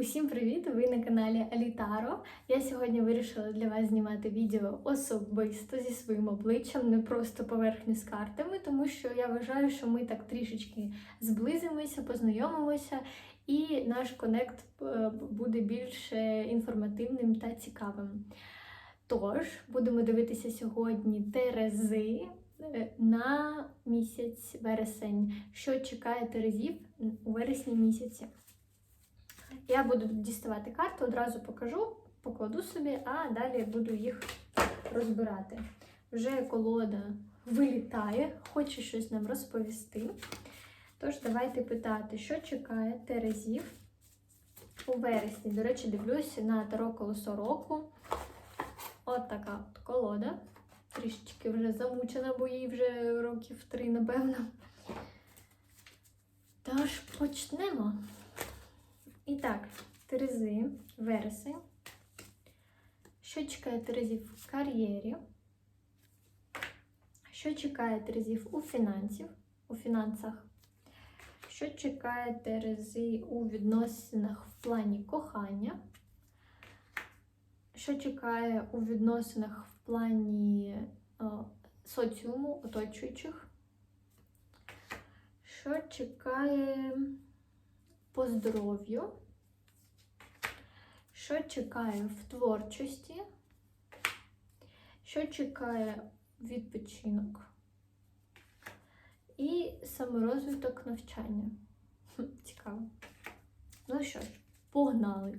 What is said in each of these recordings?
Усім привіт! Ви на каналі Алітаро. Я сьогодні вирішила для вас знімати відео особисто зі своїм обличчям, не просто поверхню з картами, тому що я вважаю, що ми так трішечки зблизимося, познайомимося, і наш конект е, буде більш е, інформативним та цікавим. Тож, будемо дивитися сьогодні Терези е, на місяць вересень. Що чекає Терезів у вересні місяці? Я буду діставати карту, одразу покажу, покладу собі, а далі буду їх розбирати. Вже колода вилітає, хоче щось нам розповісти. Тож, давайте питати, що чекає Терезів у вересні. До речі, дивлюся на таро колесо року. От така от колода. Трішечки вже замучена, бо їй вже років три, напевно. Тож почнемо. І так, Терези, вересень. Що чекає Терезів в кар'єрі? Що чекає Терезів у фінансів, у фінансах? Що чекає Терези у відносинах в плані кохання? Що чекає у відносинах в плані о, соціуму, оточуючих? Що чекає по здоров'ю? Що чекає в творчості? Що чекає відпочинок? І саморозвиток навчання. Цікаво. Ну що ж, погнали.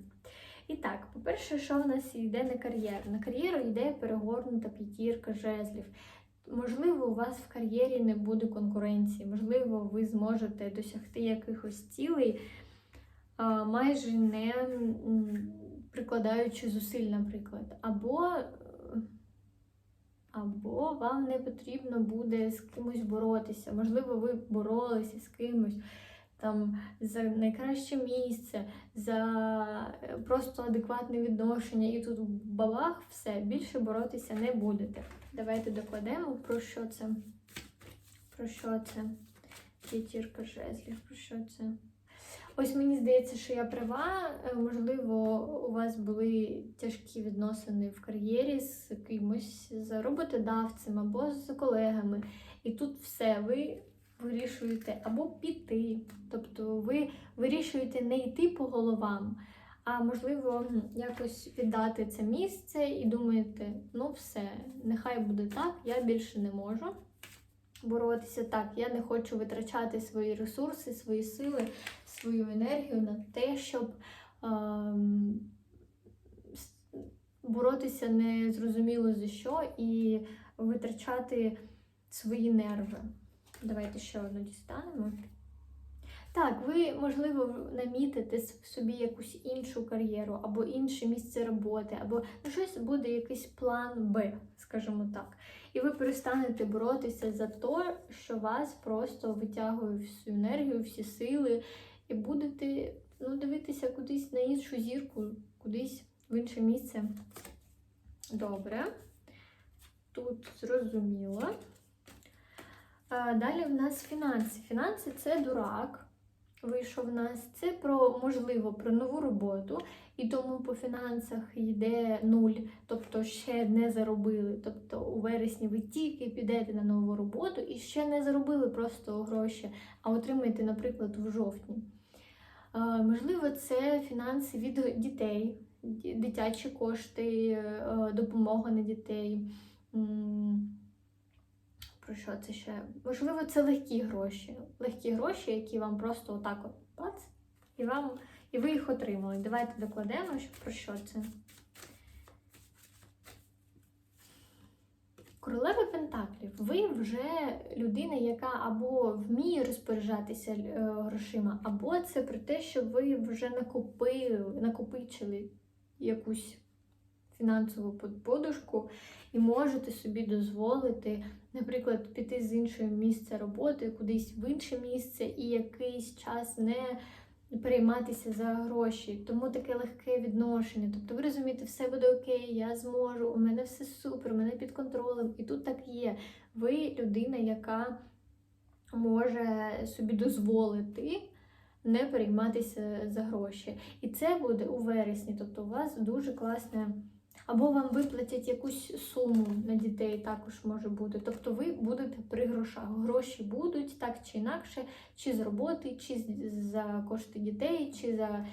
І так, по-перше, що в нас йде на кар'єру? На кар'єру йде перегорнута п'ятірка жезлів. Можливо, у вас в кар'єрі не буде конкуренції, можливо, ви зможете досягти якихось цілей, майже не прикладаючи зусиль, наприклад. Або, або вам не потрібно буде з кимось боротися. Можливо, ви боролися з кимось там за найкраще місце, за е, просто адекватне відношення, і тут бабах, все, більше боротися не будете. Давайте докладемо, про що це. Про що це? П'ятірка жезлів, про що це? Ось мені здається, що я права. Е, Можливо, у вас були тяжкі відносини в кар'єрі з кимось, з роботодавцем або з колегами. І тут все, ви вирішуєте або піти. Тобто ви вирішуєте не йти по головам, а можливо якось віддати це місце і думаєте, ну все, нехай буде так, я більше не можу боротися так. Я не хочу витрачати свої ресурси, свої сили, свою енергію на те, щоб ем, боротися не зрозуміло за що і витрачати свої нерви. Давайте ще одну дістанемо. Так, ви, можливо, намітите собі якусь іншу кар'єру, або інше місце роботи, або щось буде якийсь план Б, скажімо так. І ви перестанете боротися за те, що вас просто витягує всю енергію, всі сили, і будете ну, дивитися кудись на іншу зірку, кудись в інше місце. Добре. Тут зрозуміло. Далі в нас фінанси. Фінанси це дурак. Вийшов в нас. Це про можливо про нову роботу, і тому по фінансах йде нуль, тобто ще не заробили. Тобто у вересні ви тільки підете на нову роботу і ще не заробили просто гроші, а отримаєте, наприклад, в жовтні. Можливо, це фінанси від дітей, дитячі кошти, е, допомога на дітей. Про що це ще? Можливо, це легкі гроші. Легкі гроші, які вам просто отак от бац, і вам, і ви їх отримали. Давайте докладемо, що- про що це. Королева Пентаклів, ви вже людина, яка або вміє розпоряджатися е, грошима, або це про те, що ви вже накопили, накопичили якусь фінансову подушку і можете собі дозволити, наприклад, піти з іншого місця роботи кудись в інше місце і якийсь час не перейматися за гроші. Тому таке легке відношення. Тобто ви розумієте, все буде окей, я зможу, у мене все супер, у мене під контролем. І тут так є. Ви людина, яка може собі дозволити не перейматися за гроші. І це буде у вересні. Тобто у вас дуже класне. Або вам виплатять якусь суму на дітей, також може бути. Тобто ви будете при грошах. Гроші будуть так чи інакше, чи з роботи, чи за кошти дітей, чи за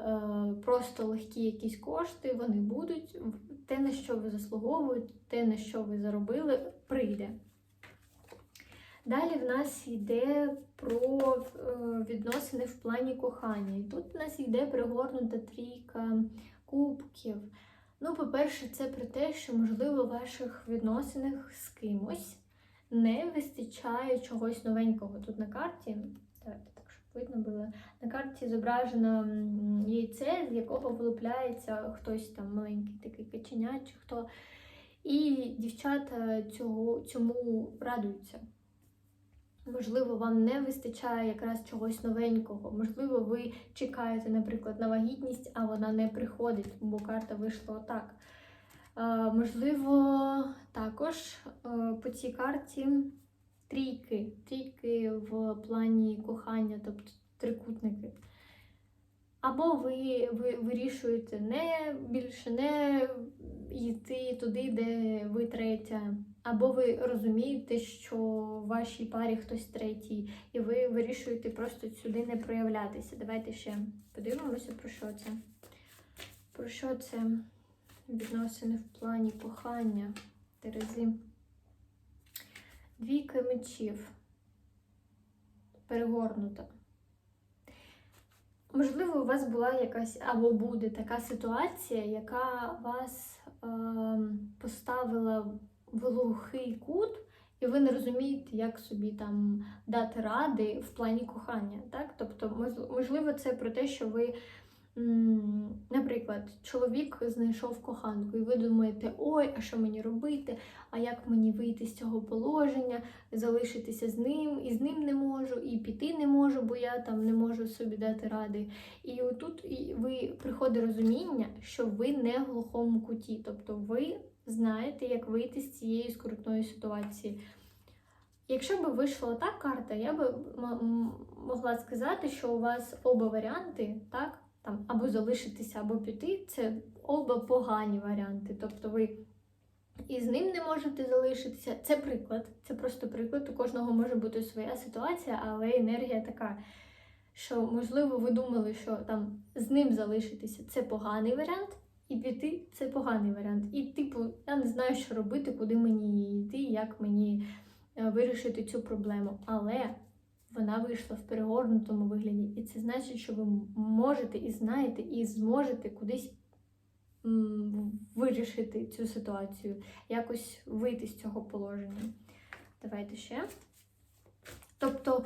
е, просто легкі якісь кошти. Вони будуть. Те, на що ви заслуговуєте, те, на що ви заробили, прийде. Далі в нас йде про е, відносини в плані кохання. І тут в нас йде пригорнута трійка кубків. Ну, по-перше, це про те, що, можливо, в ваших відносинах з кимось не вистачає чогось новенького. Тут на карті, давайте так, щоб видно було, на карті зображено яйце, з якого вилупляється хтось там маленький такий каченя чи хто. І дівчата цього, цьому радуються. Можливо, вам не вистачає якраз чогось новенького. Можливо, ви чекаєте, наприклад, на вагітність, а вона не приходить, бо карта вийшла отак. Е, можливо, також е, по цій карті трійки, трійки в плані кохання, тобто трикутники. Або ви, ви вирішуєте не більше не йти туди, де ви третя, або ви розумієте, що в вашій парі хтось третій, і ви вирішуєте просто сюди не проявлятися. Давайте ще подивимося, про що це. Про що це відносини в плані кохання Терези. Двійка мечів. Перегорнута. Можливо, у вас була якась або буде така ситуація, яка вас е, поставила в глухий кут, і ви не розумієте, як собі там дати ради в плані кохання. Так? Тобто, можливо, це про те, що ви, наприклад, чоловік знайшов коханку, і ви думаєте, ой, а що мені робити? А як мені вийти з цього положення, залишитися з ним, і з ним не можу, і піти не можу, бо я там не можу собі дати ради. І отут ви приходить розуміння, що ви не в глухому куті, тобто ви знаєте, як вийти з цієї скрутної ситуації. Якщо б вийшла та карта, я би могла сказати, що у вас оба варіанти, так, там або залишитися, або піти, це оба погані варіанти. Тобто ви і з ним не можете залишитися. Це приклад, це просто приклад. У кожного може бути своя ситуація, але енергія така, що можливо ви думали, що там з ним залишитися це поганий варіант, і піти це поганий варіант. І, типу, я не знаю, що робити, куди мені йти, як мені е, вирішити цю проблему. Але вона вийшла в перегорнутому вигляді, і це значить, що ви можете і знаєте, і зможете кудись вирішити цю ситуацію, якось вийти з цього положення. Давайте ще. Тобто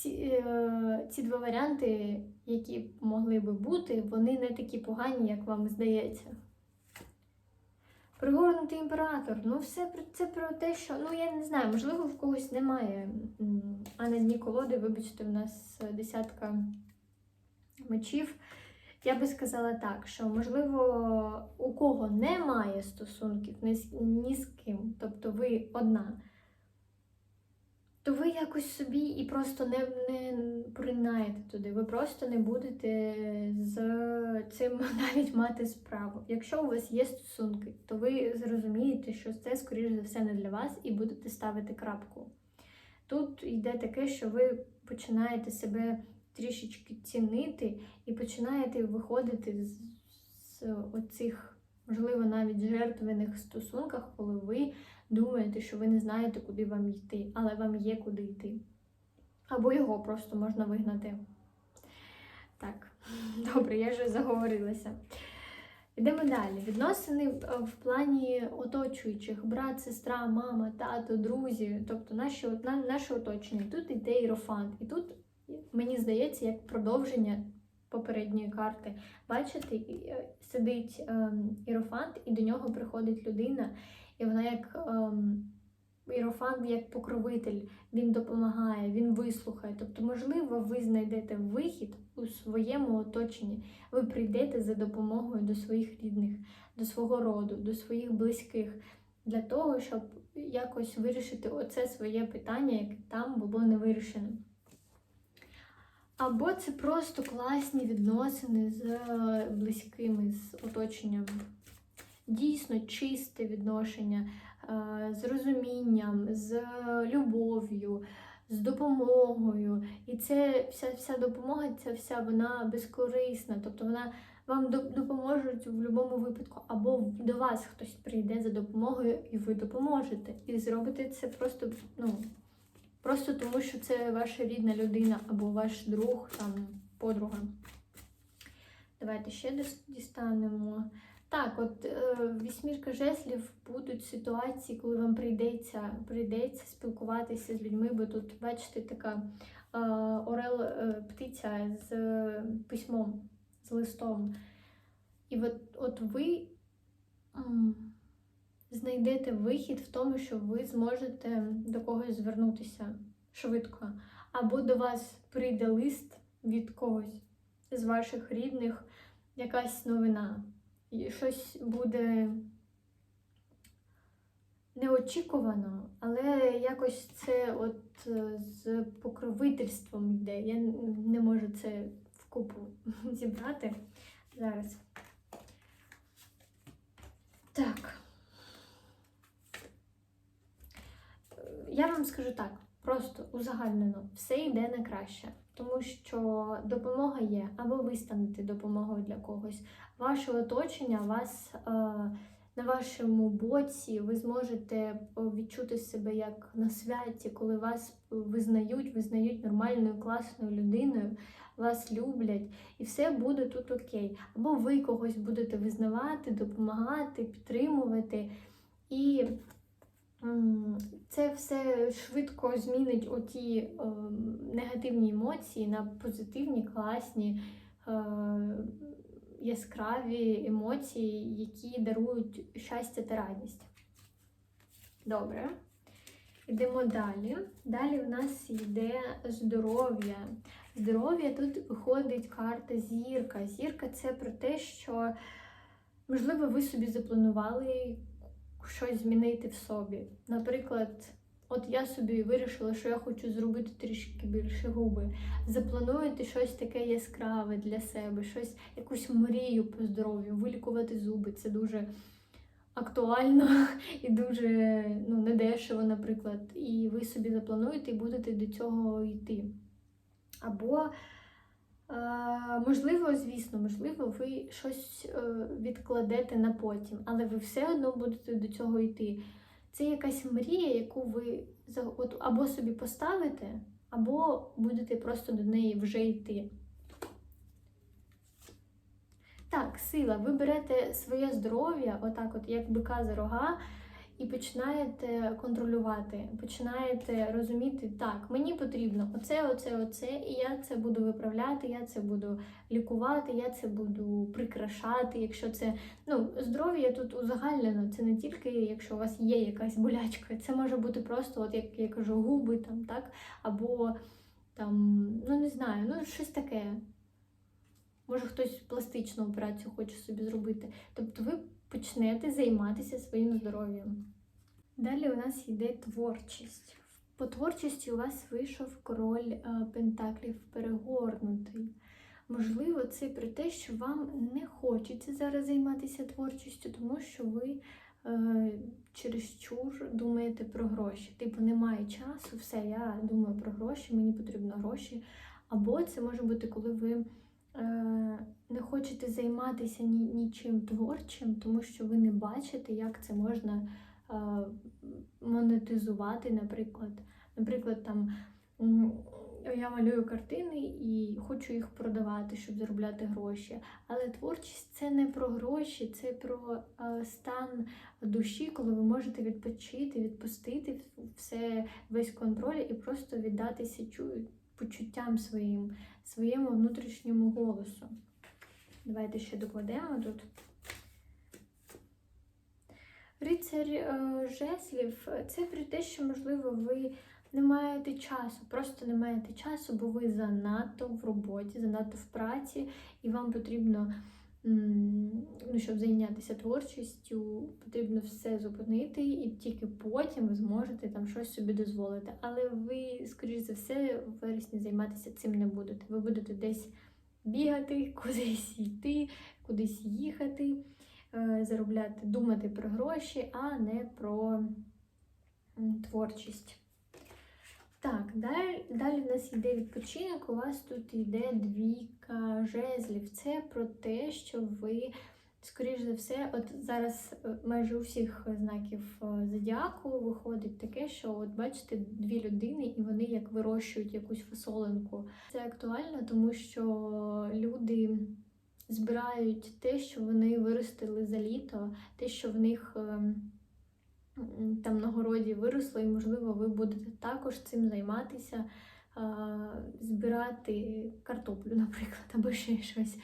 ці, е, ці два варіанти, які могли би бути, вони не такі погані, як вам здається. Пригорнутий імператор. Ну, все це про те, що ну я не знаю, можливо, в когось немає. А на дні колоди, вибачте, в нас десятка мечів. Я би сказала так, що можливо у кого немає стосунків ні з, ні з ким, тобто ви одна, то ви якось собі і просто не, не принаєте туди. Ви просто не будете з цим навіть мати справу. Якщо у вас є стосунки, то ви зрозумієте, що це, скоріш за все, не для вас, і будете ставити крапку. Тут йде таке, що ви починаєте себе трішечки цінити і починаєте виходити з, з оцих, можливо, навіть жертвених стосунках, коли ви думаєте, що ви не знаєте, куди вам йти, але вам є куди йти. Або його просто можна вигнати. Так, добре, я вже заговорилася. Йдемо далі. Відносини в плані оточуючих: брат, сестра, мама, тато, друзі, тобто наші, наше оточення. Тут іде іерофант. І тут, мені здається, як продовження попередньої карти. Бачите, е, сидить ем, іерофант, і до нього приходить людина, і вона як ем, іерофант, як покровитель, він допомагає, він вислухає. Тобто, можливо, ви знайдете вихід у своєму оточенні. Ви прийдете за допомогою до своїх рідних, до свого роду, до своїх близьких, для того, щоб якось вирішити оце своє питання, яке там було не вирішене. Або це просто класні відносини з близькими, з оточенням. Дійсно чисте відношення е, з розумінням, з любов'ю, з допомогою. І це вся вся допомога, ця вся вона безкорисна. Тобто вона вам доп- допоможуть в будь-якому випадку, або до вас хтось прийде за допомогою, і ви допоможете. І зробите це просто, ну, просто тому, що це ваша рідна людина, або ваш друг, там, подруга. Давайте ще дістанемо. Так, от е, вісьмірка жеслів будуть ситуації, коли вам прийдеться, прийдеться спілкуватися з людьми, бо тут, бачите, така е, орел е, птиця з е, письмом, з листом. І от, от ви м, знайдете вихід в тому, що ви зможете до когось звернутися швидко. Або до вас прийде лист від когось з ваших рідних, якась новина. Щось буде неочікувано, але якось це от е, з покровительством йде. Я не можу це вкупу зібрати зараз. Так. Я вам скажу так, просто узагальнено, все йде на краще, тому що допомога є, або ви станете допомогою для когось. Ваше оточення вас е, на вашому боці, ви зможете е, відчути себе як на святі, коли вас визнають, визнають нормальною, класною людиною, вас люблять, і все буде тут окей. Або ви когось будете визнавати, допомагати, підтримувати. І це все швидко змінить оті е, негативні емоції на позитивні, класні, е, яскраві емоції, які дарують щастя та радість. Добре. Йдемо далі. Далі в нас йде здоров'я. Здоров'я тут виходить карта зірка. Зірка це про те, що, можливо, ви собі запланували щось змінити в собі. Наприклад, от я собі вирішила, що я хочу зробити трішки більше губи. Заплануєте щось таке яскраве для себе, щось, якусь мрію по здоров'ю, вилікувати зуби. Це дуже актуально і дуже ну, недешево, наприклад. І ви собі заплануєте і будете до цього йти. Або, можливо, звісно, можливо, ви щось е, відкладете на потім, але ви все одно будете до цього йти. Це якась мрія, яку ви от, або собі поставите, або будете просто до неї вже йти. Так, сила. Ви берете своє здоров'я, отак, от як бика за рога, і починаєте контролювати, починаєте розуміти, так, мені потрібно оце, оце, оце, і я це буду виправляти, я це буду лікувати, я це буду прикрашати. Якщо це ну, здоров'я тут узагальнено, це не тільки якщо у вас є якась болячка, це може бути просто, от як я кажу, губи там, так, або там, ну не знаю, ну щось таке. Може, хтось пластичну операцію хоче собі зробити. Тобто ви почнете займатися своїм здоров'ям. Далі у нас йде творчість. По творчості у вас вийшов король е, Пентаклів перегорнутий. Можливо, це про те, що вам не хочеться зараз займатися творчістю, тому що ви е, чересчур думаєте про гроші. Типу, немає часу, все, я думаю про гроші, мені потрібно гроші. Або це може бути, коли ви не хочете займатися нічим творчим, тому що ви не бачите, як це можна е, монетизувати, наприклад. Наприклад, там я малюю картини і хочу їх продавати, щоб заробляти гроші. Але творчість це не про гроші, це про е, стан душі, коли ви можете відпочити, відпустити все, весь контроль і просто віддатися чу- почуттям своїм, своєму внутрішньому голосу. Давайте ще докладемо тут. Рицар е, жеслів це про те, що, можливо, ви не маєте часу, просто не маєте часу, бо ви занадто в роботі, занадто в праці, і вам потрібно ну, щоб зайнятися творчістю, потрібно все зупинити, і тільки потім ви зможете там щось собі дозволити. Але ви, скоріш за все, в вересні займатися цим не будете. Ви будете десь бігати, кудись йти, кудись їхати, е, заробляти, думати про гроші, а не про творчість. Так, далі, далі в нас йде відпочинок. У вас тут йде двійка жезлів. Це про те, що ви, скоріш за все, от зараз е, майже у всіх знаків е, зодіаку виходить таке, що от бачите дві людини, і вони як вирощують якусь фасолинку. Це актуально, тому що люди збирають те, що вони виростили за літо, те, що в них. Там на городі виросло, і, можливо, ви будете також цим займатися, збирати картоплю, наприклад, або ще щось.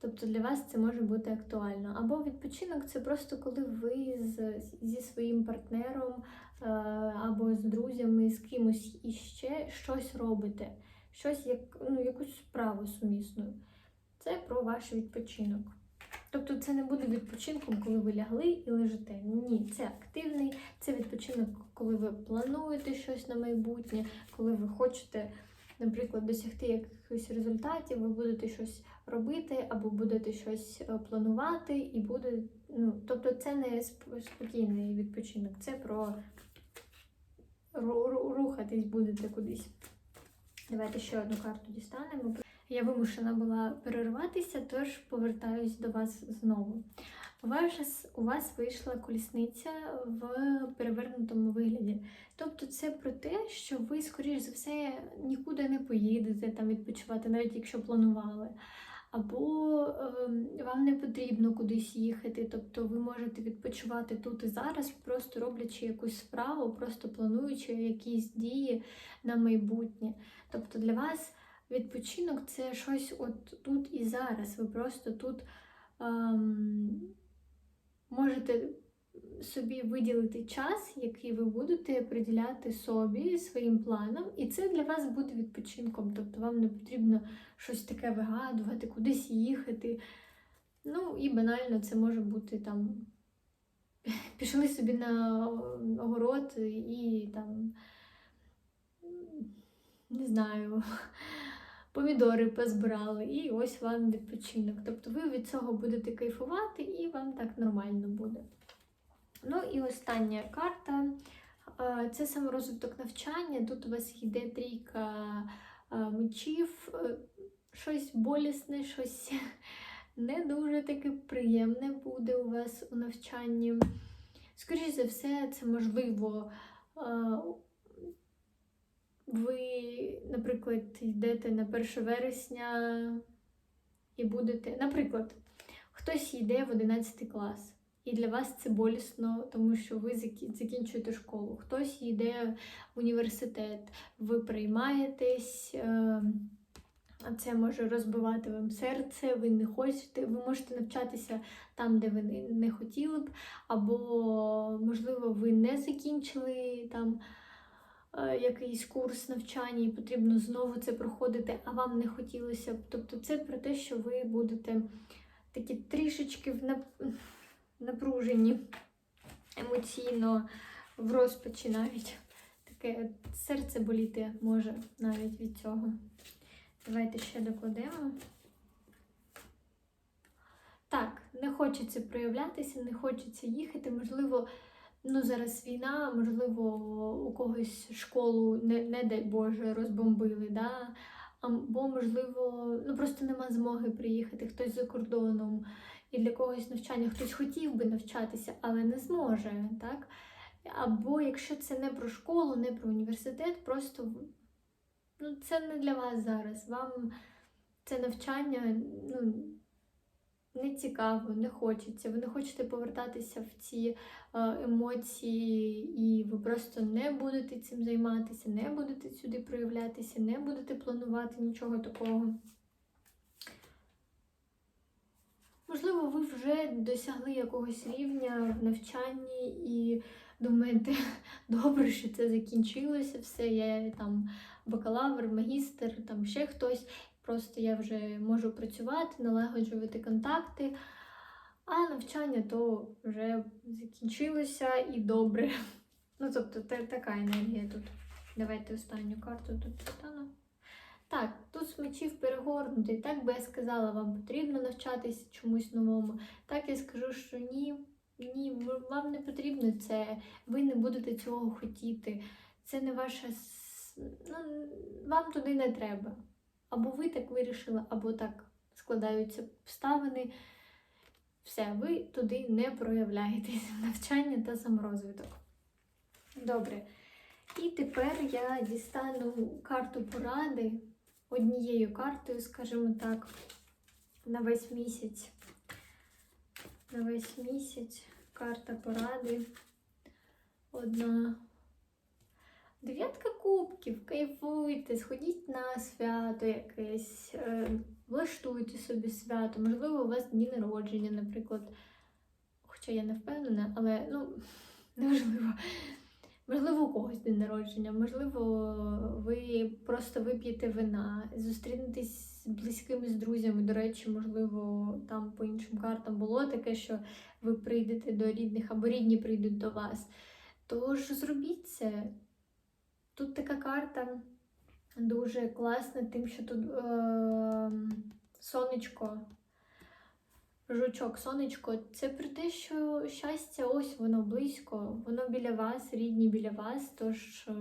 Тобто для вас це може бути актуально. Або відпочинок це просто коли ви з, зі своїм партнером або з друзями, з кимось іще щось робите, щось як ну, якусь справу сумісну. Це про ваш відпочинок. Тобто це не буде відпочинком, коли ви лягли і лежите. Ні, це активний, це відпочинок, коли ви плануєте щось на майбутнє, коли ви хочете, наприклад, досягти якихось результатів, ви будете щось робити або будете щось е, планувати, і буде. Ну, тобто це не спокійний відпочинок, це про ру- ру- рухатись будете кудись. Давайте ще одну карту дістанемо. Я вимушена була перерватися, тож повертаюсь до вас знову. У вас, вийшла колісниця в перевернутому вигляді. Тобто це про те, що ви, скоріш за все, нікуди не поїдете там відпочивати, навіть якщо планували. Або ем, вам не потрібно кудись їхати, тобто ви можете відпочивати тут і зараз, просто роблячи якусь справу, просто плануючи якісь дії на майбутнє. Тобто для вас відпочинок це щось от тут і зараз. Ви просто тут ем, можете собі виділити час, який ви будете приділяти собі, своїм планам, і це для вас буде відпочинком. Тобто вам не потрібно щось таке вигадувати, кудись їхати. Ну і банально це може бути там. Пішли собі на огород і там, не знаю, помідори позбирали, і ось вам відпочинок. Тобто ви від цього будете кайфувати і вам так нормально буде. Ну і остання карта це саморозвиток навчання. Тут у вас йде трійка мечів, е, щось болісне, щось не дуже таке приємне буде у вас у навчанні. Скоріше за все, це можливо. Ви, наприклад, йдете на 1 вересня і будете, наприклад, хтось йде в 11 клас. І для вас це болісно, тому що ви закінчуєте школу. Хтось йде в університет, ви приймаєтесь, а це може розбивати вам серце, ви не хочете, ви можете навчатися там, де ви не- хотіли б, або, можливо, ви не закінчили там якийсь курс навчання, і потрібно знову це проходити, а вам не хотілося б. Тобто це про те, що ви будете такі трішечки в нап- напружені емоційно, в розпачі навіть. Таке серце боліти може навіть від цього. Давайте ще докладемо. Так, не хочеться проявлятися, не хочеться їхати. Можливо, ну зараз війна, можливо, у когось школу, не, не дай Боже, розбомбили. Да? Або, можливо, ну просто нема змоги приїхати, хтось за кордоном, і для когось навчання, хтось хотів би навчатися, але не зможе, так? Або якщо це не про школу, не про університет, просто ну, це не для вас зараз. Вам це навчання ну, не цікаво, не хочеться. Ви не хочете повертатися в ці е, емоції, і ви просто не будете цим займатися, не будете сюди проявлятися, не будете планувати нічого такого. Можливо, ви вже досягли якогось рівня в навчанні і думаєте, добре, що це закінчилося, все, я там бакалавр, магістр, там ще хтось. Просто я вже можу працювати, налагоджувати контакти. А навчання то вже закінчилося і добре. Ну, тобто, та- така енергія тут. Давайте останню карту тут достану. Так, тут з мечів перегорнутий. Так би я сказала, вам потрібно навчатися чомусь новому. Так я скажу, що ні, ні, вам не потрібно це, ви не будете цього хотіти. Це не ваша. Ну, вам туди не треба. Або ви так вирішили, або так складаються обставини. Все, ви туди не проявляєтесь. Навчання та саморозвиток. Добре. І тепер я дістану карту поради однією картою, скажімо так, на весь місяць. На весь місяць карта поради. Одна. Дев'ятка кубків, кайфуйте, сходіть на свято якесь, е, влаштуйте собі свято. Можливо, у вас дні народження, наприклад. Хоча я не впевнена, але ну, неважливо. Можливо, у когось день народження, можливо, ви просто вип'єте вина, зустрінетесь з близькими з друзями. До речі, можливо, там по іншим картам було таке, що ви прийдете до рідних або рідні прийдуть до вас. Тож зробіть це. Тут така карта дуже класна, тим, що тут е- сонечко, жучок, сонечко. Це про те, що щастя ось воно близько, воно біля вас, рідні біля вас. Тож е-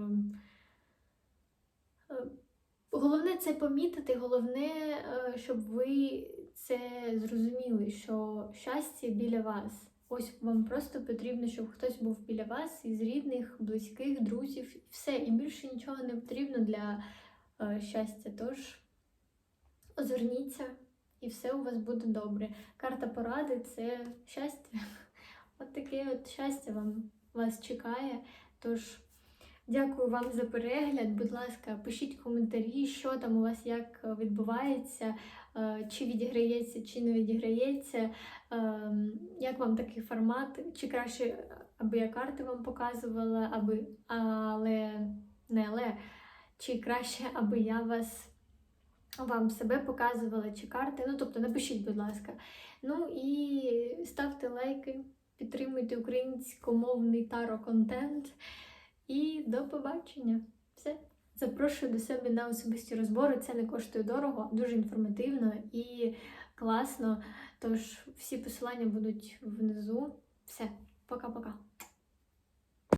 е, головне це помітити, головне, е, щоб ви це зрозуміли, що щастя біля вас. Ось вам просто потрібно, щоб хтось був біля вас із рідних, близьких, друзів, і все, і більше нічого не потрібно для е, щастя. Тож озирніться, і все у вас буде добре. Карта поради це щастя. От таке от щастя вам вас чекає. Тож дякую вам за перегляд. Будь ласка, пишіть коментарі, що там у вас як відбувається, е, чи відіграється, чи не відіграється. Ем, Як вам такий формат? Чи краще, аби я карти вам показувала, аби але не але, чи краще, аби я вас вам себе показувала, чи карти? Ну, тобто напишіть, будь ласка. Ну і ставте лайки, підтримуйте українськомовний таро контент. І до побачення. Все. Запрошую до себе на особисті розбори. Це не коштує дорого, дуже інформативно і класно. Тож всі посилання будуть внизу. Все, пока-пока.